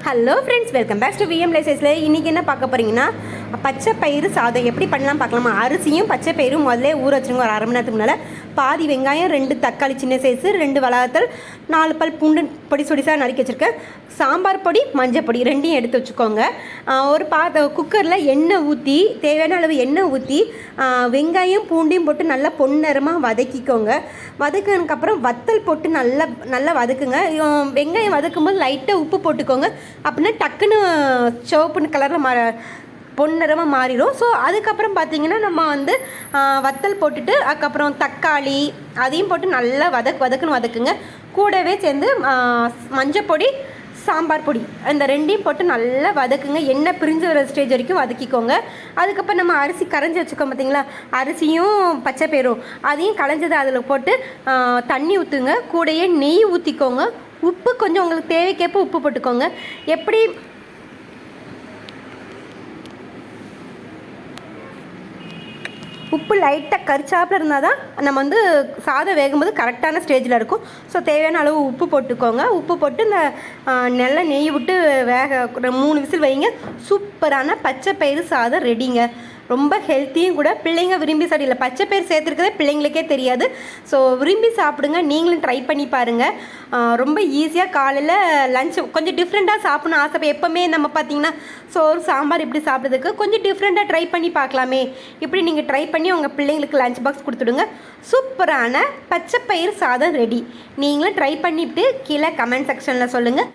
Hello friends welcome back to VM லைசஸில் இன்றைக்கி என்ன பார்க்க போகிறீங்கன்னா பச்சை பயிறு சாதம் எப்படி பண்ணலாம் பார்க்கலாமா? அரிசியும் பச்சை பயிரும் முதல்ல ஊற வச்சுருங்க. ஒரு அரை மணி நேரத்துக்கு முன்னால். பாதி வெங்காயம் ரெண்டு தக்காளி சின்ன சைஸு ரெண்டு வளர்த்தல் நாலு பல் பூண்டு பொடி சொடிசாக நறுக்கி வச்சுருக்கேன். சாம்பார் பொடி மஞ்சள் பொடி ரெண்டையும் எடுத்து வச்சுக்கோங்க. ஒரு பாத்த குக்கரில் எண்ணெய் ஊற்றி தேவையான அளவு எண்ணெய் ஊற்றி வெங்காயம் பூண்டையும் போட்டு நல்லா பொன்னிறமாக வதக்கிக்கோங்க. வதக்கினதுக்கப்புறம் வத்தல் போட்டு நல்லா நல்லா வதக்குங்க. வெங்காயம் வதக்கும்போது லைட்டாக உப்பு போட்டுக்கோங்க. அப்படின்னா டக்குன்னு சிவப்புன்னு கலரில் மா பொன்னிறமாக மாறிடும். ஸோ அதுக்கப்புறம் பார்த்திங்கன்னா நம்ம வந்து வத்தல் போட்டுட்டு அதுக்கப்புறம் தக்காளி அதையும் போட்டு நல்லா வதக்கு வதக்குன்னு வதக்குங்க. கூடவே சேர்ந்து மஞ்சப்பொடி சாம்பார் பொடி அந்த ரெண்டையும் போட்டு நல்லா வதக்குங்க. எண்ணெய் பிரிஞ்சு வர ஸ்டேஜ் வரைக்கும் வதக்கிக்கோங்க. அதுக்கப்புறம் நம்ம அரிசி கரைஞ்சி வச்சுக்கோம் பார்த்தீங்களா அரிசியும் பச்சை பயிரும். அதையும் களைஞ்சதை அதில் போட்டு தண்ணி ஊற்றுங்க கூடையே நெய் ஊற்றிக்கோங்க உப்பு கொஞ்சம் உங்களுக்கு தேவைக்கேற்ப உப்பு போட்டுக்கோங்க. எப்படி உப்பு லைட்டாக கரிச்சாப்பில் இருந்தால் தான் நம்ம வந்து சாதம் வேகும்போது கரெக்டான ஸ்டேஜில் இருக்கும். ஸோ தேவையான அளவு உப்பு போட்டுக்கோங்க. உப்பு போட்டு இந்த நெல்லை நல்லா நெய் விட்டு வேக மூணு விசில் வைங்க. சூப்பரான பச்சை பயிறு சாதம் ரெடிங்க ரொம்ப ஹெல்த்தியும் கூட பிள்ளைங்க விரும்பி சாப்பிடல பச்சை பயிர் சேர்த்துருக்கதே பிள்ளைங்களுக்கே தெரியாது. ஸோ விரும்பி சாப்பிடுங்க நீங்களும் ட்ரை பண்ணி பாருங்கள் ரொம்ப ஈஸியாக காலையில் லஞ்ச் கொஞ்சம் டிஃப்ரெண்ட்டாக சாப்பிடணும் ஆசை. எப்போவுமே நம்ம பார்த்தீங்கன்னா சோறு சாம்பார் இப்படி சாப்பிட்றதுக்கு கொஞ்சம் டிஃப்ரெண்ட்டாக ட்ரை பண்ணி பார்க்கலாமே. இப்படி நீங்கள் ட்ரை பண்ணி உங்கள் பிள்ளைங்களுக்கு லஞ்ச் பாக்ஸ் கொடுத்துடுங்க. சூப்பரான பச்சை பயிர் சாதம் ரெடி நீங்களும் ட்ரை பண்ணிவிட்டு கீழே கமெண்ட் செக்ஷனில் சொல்லுங்கள்